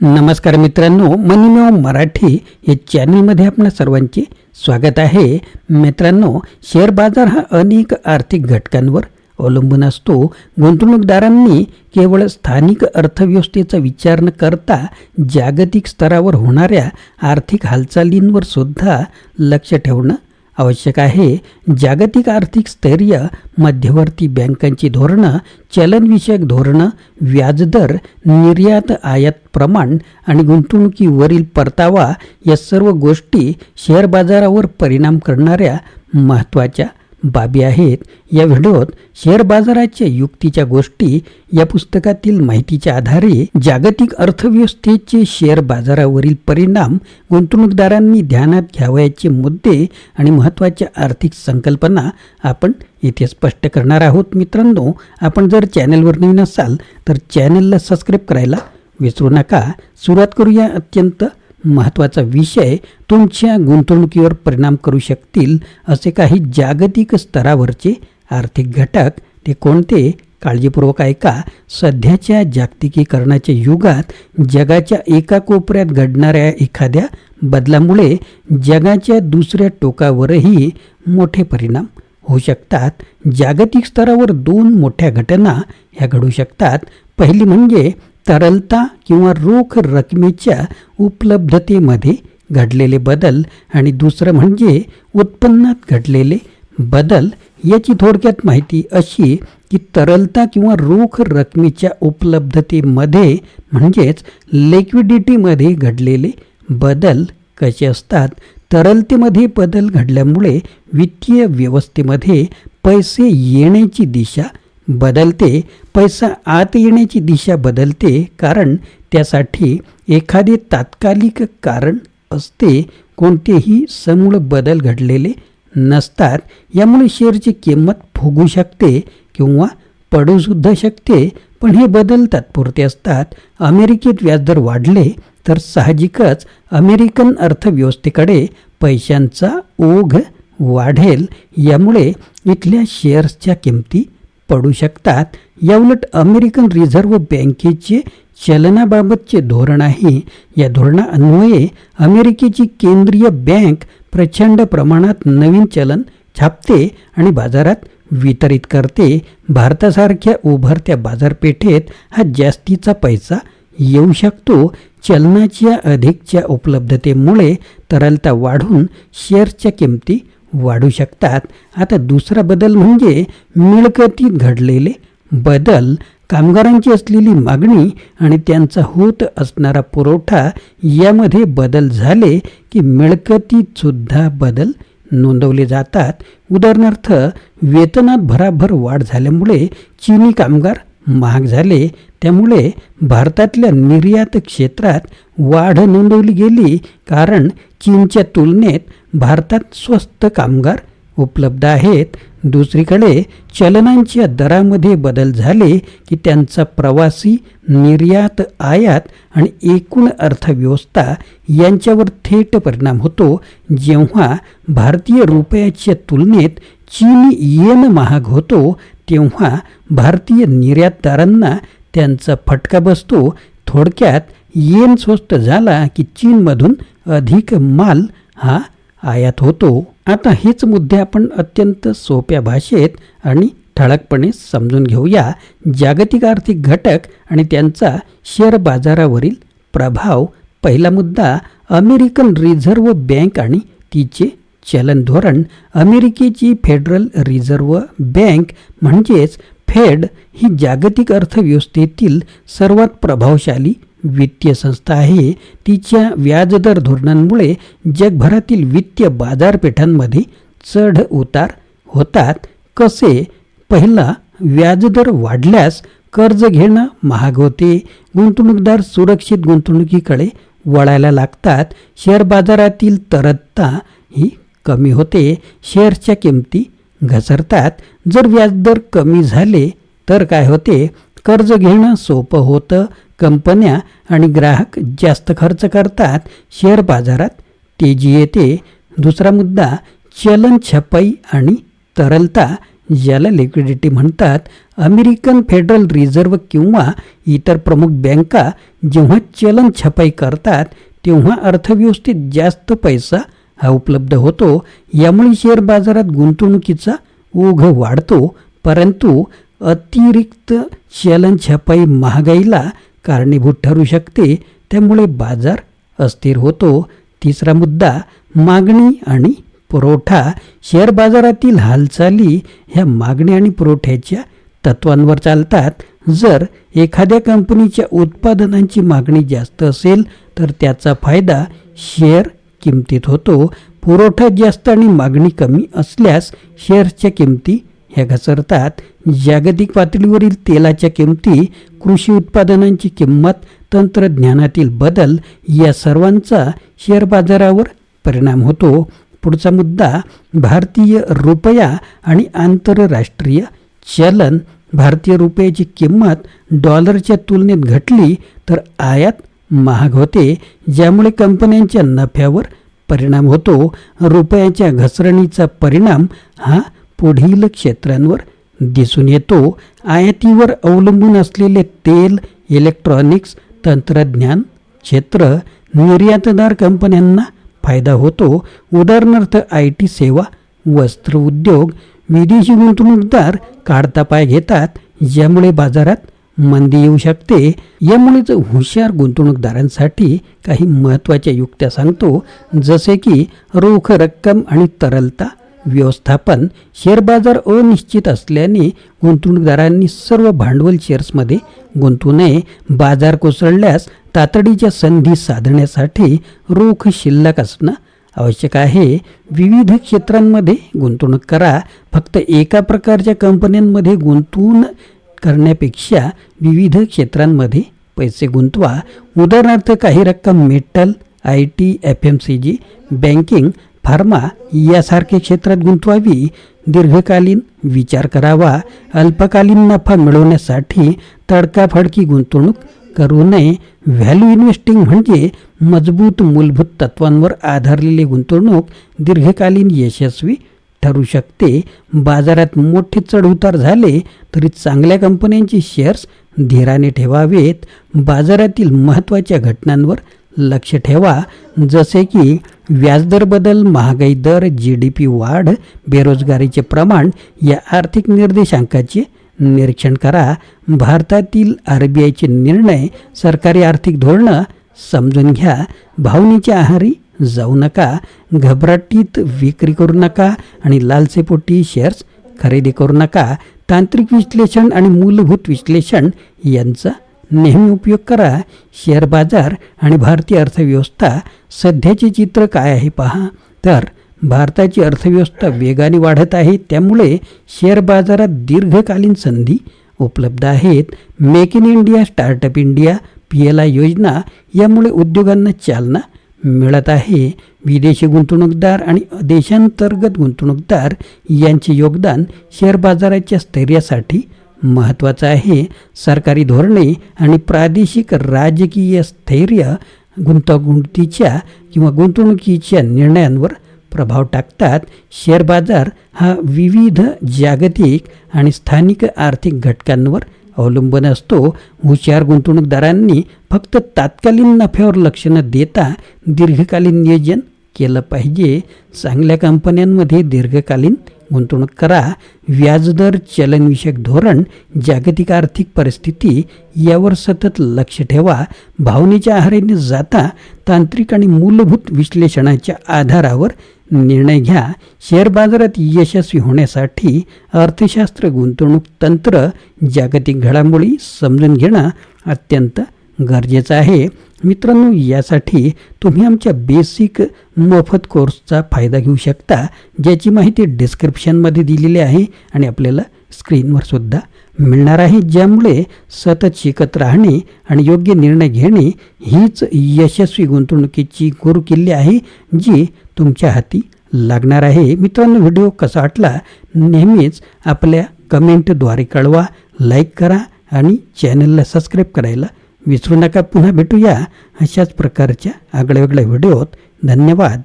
नमस्कार मित्रांनो मनीमेव मराठी या चॅनलमध्ये आपणा सर्वांचे स्वागत आहे. मित्रांनो शेअर बाजार हा अनेक आर्थिक घटकांवर अवलंबून असतो. गुंतवणूकदारांनी केवळ स्थानिक अर्थव्यवस्थेचा विचार न करता जागतिक स्तरावर होणाऱ्या आर्थिक हालचालींवर सुद्धा लक्ष ठेवणं आवश्यक आहे. जागतिक आर्थिक स्थैर्य मध्यवर्ती बँकांची धोरणं चलनविषयक धोरणं व्याजदर निर्यात आयात प्रमाण आणि गुंतवणुकीवरील परतावा या सर्व गोष्टी शेअर बाजारावर परिणाम करणाऱ्या महत्त्वाच्या बाबी आहेत. या व्हिडिओत शेअर बाजाराच्या युक्तीच्या गोष्टी या पुस्तकातील माहितीच्या आधारे जागतिक अर्थव्यवस्थेचे शेअर बाजारावरील परिणाम गुंतवणूकदारांनी ध्यानात घ्यावयाचे मुद्दे आणि महत्त्वाच्या आर्थिक संकल्पना आपण इथे स्पष्ट करणार आहोत. मित्रांनो आपण जर चॅनलवर नवीन असाल तर चॅनलला सबस्क्राईब करायला विसरू नका. सुरुवात करूया अत्यंत महत्त्वाचा विषय तुमच्या गुंतवणुकीवर परिणाम करू शकतील असे काही जागतिक स्तरावरचे आर्थिक घटक ते कोणते? काळजीपूर्वक ऐका. सध्याच्या जागतिकीकरणाच्या युगात जगाच्या एका कोपऱ्यात घडणाऱ्या एखाद्या बदलामुळे जगाच्या दुसऱ्या टोकावरही मोठे परिणाम होऊ शकतात. जागतिक स्तरावर दोन मोठ्या घटना ह्या घडू शकतात. पहिली म्हणजे तरलता किंवा रोख रकमेच्या उपलब्धतेमध्ये घडलेले बदल आणि दुसरं म्हणजे उत्पन्नात घडलेले बदल याची थोडक्यात माहिती अशी की तरलता किंवा रोख रकमेच्या उपलब्धतेमध्ये म्हणजेच लिक्विडिटीमध्ये घडलेले बदल कसे असतात तरलतेमध्ये बदल घडल्यामुळे वित्तीय व्यवस्थेमध्ये पैसे येण्याची दिशा बदलते पैसा आत येण्याची दिशा बदलते कारण त्यासाठी एखादे तात्कालिक कारण असते कोणतेही समूळ बदल घडलेले नसतात. यामुळे शेअरची किंमत फुगू शकते किंवा पडूसुद्धा शकते पण हे बदल तात्पुरते असतात. अमेरिकेत व्याजदर वाढले तर साहजिकच अमेरिकन अर्थव्यवस्थेकडे पैशांचा ओघ वाढेल. यामुळे इथल्या शेअर्सच्या किमती पडू शकतात. याउलट अमेरिकन रिझर्व्ह बँकेचे चलनाबाबतचे धोरण आहे. या धोरणान्वये अमेरिकेची केंद्रीय बँक प्रचंड प्रमाणात नवीन चलन छापते आणि बाजारात वितरित करते. भारतासारख्या उभरत्या बाजारपेठेत हा जास्तीचा पैसा येऊ शकतो. चलनाच्या अधिकच्या उपलब्धतेमुळे तरलता वाढून शेअर्सच्या किमती वाढू शकतात. आता दुसरा बदल म्हणजे मिळकतीत घडलेले बदल. कामगारांची असलेली मागणी आणि त्यांचा होत असणारा पुरवठा यामध्ये बदल झाले की मिळकतीतसुद्धा बदल नोंदवले जातात. उदाहरणार्थ वेतनात भराभर वाढ झाल्यामुळे चीनी कामगार महाग झाले. त्यामुळे भारतातल्या निर्यात क्षेत्रात वाढ नोंदवली गेली. कारण चीनच्या तुलनेत भारतात स्वस्त कामगार उपलब्ध आहेत. दुसरीकडे चलनांच्या दरामध्ये बदल झाले की त्यांचा प्रवासी निर्यात आयात आणि एकूण अर्थव्यवस्था यांच्यावर थेट परिणाम होतो. जेव्हा भारतीय रुपयाच्या तुलनेत चीनी येन महाग होतो तेव्हा भारतीय निर्यातदारांना त्यांचा फटका बसतो. थोडक्यात येन स्वस्त झाला की चीनमधून अधिक माल हा आयात होतो. आता हेच मुद्दे आपण अत्यंत सोप्या भाषेत आणि ठळकपणे समजून घेऊया. जागतिक आर्थिक घटक आणि त्यांचा शेअर बाजारावरील प्रभाव. पहिला मुद्दा अमेरिकन रिझर्व्ह बँक आणि तिचे चलन धोरण. अमेरिकेची फेडरल रिझर्व्ह बँक म्हणजेच फेड ही जागतिक अर्थव्यवस्थेतील सर्वात प्रभावशाली वित्तीय संस्था आहे. तिच्या व्याजदर धोरणांमुळे जगभरातील वित्तीय बाजारपेठांमध्ये चढ उतार होतात. कसे? पहिला व्याजदर वाढल्यास कर्ज घेणं महाग होते. गुंतवणूकदार सुरक्षित गुंतवणुकीकडे वळायला लागतात. शेअर बाजारातील तरलता ही कमी होते. शेअर्सच्या किमती घसरतात. जर व्याजदर कमी झाले तर काय होते? कर्ज घेणं सोपं होतं. कंपन्या आणि ग्राहक जास्त खर्च करतात. शेअर बाजारात तेजी येते. दुसरा मुद्दा चलन छपाई आणि तरलता ज्याला लिक्विडिटी म्हणतात. अमेरिकन फेडरल रिझर्व्ह किंवा इतर प्रमुख बँका जेव्हा चलन छपाई करतात तेव्हा अर्थव्यवस्थेत जास्त पैसा हा उपलब्ध होतो. यामुळे शेअर बाजारात गुंतवणुकीचा ओघ वाढतो. परंतु अतिरिक्त चलन छपाई महागाईला कारणीभूत ठरू शकते. त्यामुळे बाजार अस्थिर होतो. तिसरा मुद्दा मागणी आणि पुरवठा. शेअर बाजारातील हालचाली ह्या मागणी आणि पुरवठ्याच्या तत्वांवर चालतात. जर एखाद्या कंपनीच्या उत्पादनांची मागणी जास्त असेल तर त्याचा फायदा शेअर किमतीत होतो. पुरवठा जास्त आणि मागणी कमी असल्यास शेअर्सच्या किमती ह्या घसरतात. जागतिक पातळीवरील तेलाच्या किमती कृषी उत्पादनांची किंमत तंत्रज्ञानातील बदल या सर्वांचा शेअर बाजारावर परिणाम होतो. पुढचा मुद्दा भारतीय रुपया आणि आंतरराष्ट्रीय चलन. भारतीय रुपयाची किंमत डॉलरच्या तुलनेत घटली तर आयात महाग होते ज्यामुळे कंपन्यांच्या नफ्यावर परिणाम होतो. रुपयाच्या घसरणीचा परिणाम हा पुढील क्षेत्रांवर दिसून येतो. आयातीवर अवलंबून असलेले तेल इलेक्ट्रॉनिक्स तंत्रज्ञान क्षेत्र निर्यातदार कंपन्यांना फायदा होतो. उदाहरणार्थ आय टी सेवा वस्त्र उद्योग विदेशी गुंतवणूकदार काढता पाय घेतात ज्यामुळे बाजारात मंदी येऊ शकते. यामुळेच हुशार गुंतवणूकदारांसाठी काही महत्त्वाच्या युक्त्या सांगतो जसे की रोख रक्कम आणि तरलता व्यवस्थापन शेअर बाजार अनिश्चित असल्याने गुंतवणूकदारांनी सर्व भांडवल शेअर्समध्ये गुंतवू नये. बाजार कोसळल्यास तातडीच्या संधी साधण्यासाठी रोख शिल्लक असणं आवश्यक आहे. विविध क्षेत्रांमध्ये गुंतवणूक करा. फक्त एका प्रकारच्या कंपन्यांमध्ये गुंतवून करण्यापेक्षा विविध क्षेत्रांमध्ये पैसे गुंतवा. उदाहरणार्थ काही रक्कम metal I T F M C G banking pharma यासारखे क्षेत्रात गुंतवावी दीर्घकालीन विचार करावा अल्पकालीन नफा मिळवण्यासाठी तडकाफडकी गुंतवणूक करू नये. व्हॅल्यू इन्व्हेस्टिंग म्हणजे मजबूत मूलभूत तत्वांवर आधारलेली गुंतवणूक दीर्घकालीन यशस्वी ठरू शकते. बाजारात मोठे चढउतार झाले तरी चांगल्या कंपन्यांचे शेअर्स धीराने ठेवावेत. बाजारातील महत्त्वाच्या घटनांवर लक्ष ठेवा. जसे की व्याजदर बदल महागाई दर जी डी पी वाढ बेरोजगारीचे प्रमाण या आर्थिक निर्देशांकाचे निरीक्षण करा. भारतातील आर बी आयचे निर्णय सरकारी आर्थिक धोरणं समजून घ्या. भावनेच्या आहारी जाऊ नका. घबराटीत विक्री करू नका आणि लालसेपोटी शेअर्स खरेदी करू नका. तांत्रिक विश्लेषण आणि मूलभूत विश्लेषण यांचा नेहमी उपयोग करा. शेअर बाजार आणि भारतीय अर्थव्यवस्था सध्याचे चित्र काय आहे पहा. तर भारताची अर्थव्यवस्था वेगाने वाढत आहे. त्यामुळे शेअर बाजारात दीर्घकालीन संधी उपलब्ध आहेत. Make in India startup India P L I योजना यामुळे उद्योगांना चालना मिळत आहे. विदेशी गुंतवणूकदार आणि देशांतर्गत गुंतवणूकदार यांचे योगदान शेअर बाजाराच्या स्थैर्यासाठी महत्त्वाचं आहे. सरकारी धोरणे आणि प्रादेशिक राजकीय स्थैर्य गुंतागुंतीच्या किंवा गुंतवणुकीच्या निर्णयांवर प्रभाव टाकतात. शेअर बाजार हा विविध जागतिक आणि स्थानिक आर्थिक घटकांवर अवलंबून असतो. हुशार गुंतवणूकदारांनी फक्त तात्कालीन नफ्यावर लक्ष न देता दीर्घकालीन नियोजन केलं पाहिजे. चांगल्या कंपन्यांमध्ये दीर्घकालीन गुंतवणूक करा. व्याजदर चलनविषयक धोरण जागतिक आर्थिक परिस्थिती यावर सतत लक्ष ठेवा. भावनेच्या आहाराने जाता तांत्रिक आणि मूलभूत विश्लेषणाच्या आधारावर निर्णय घ्या. शेअर बाजारात यशस्वी होण्यासाठी अर्थशास्त्र गुंतवणूक तंत्र जागतिक घडामोडी समजून घेणं अत्यंत गरजेचं आहे. मित्रांनो यासाठी तुम्ही आमच्या बेसिक मोफत कोर्सचा फायदा घेऊ शकता ज्याची माहिती डिस्क्रिप्शनमध्ये दिलेली आहे आणि आपल्याला स्क्रीनवर सुद्धा मिळणार आहे. ज्यामुळे सतत शिकत राहणे आणि योग्य निर्णय घेणे हीच यशस्वी गुंतवणुकीची गुरुकिल्ली आहे जी तुमच्या हाती लागणार आहे. मित्रांनो व्हिडिओ कसा वाटला नेहमीच आपल्या कमेंटद्वारे कळवा लाईक करा आणि चॅनलला सबस्क्राईब करायला विसरू नका. पुन्हा भेटूया अशाच प्रकारच्या आगळ्यावेगळ्या व्हिडिओत. धन्यवाद.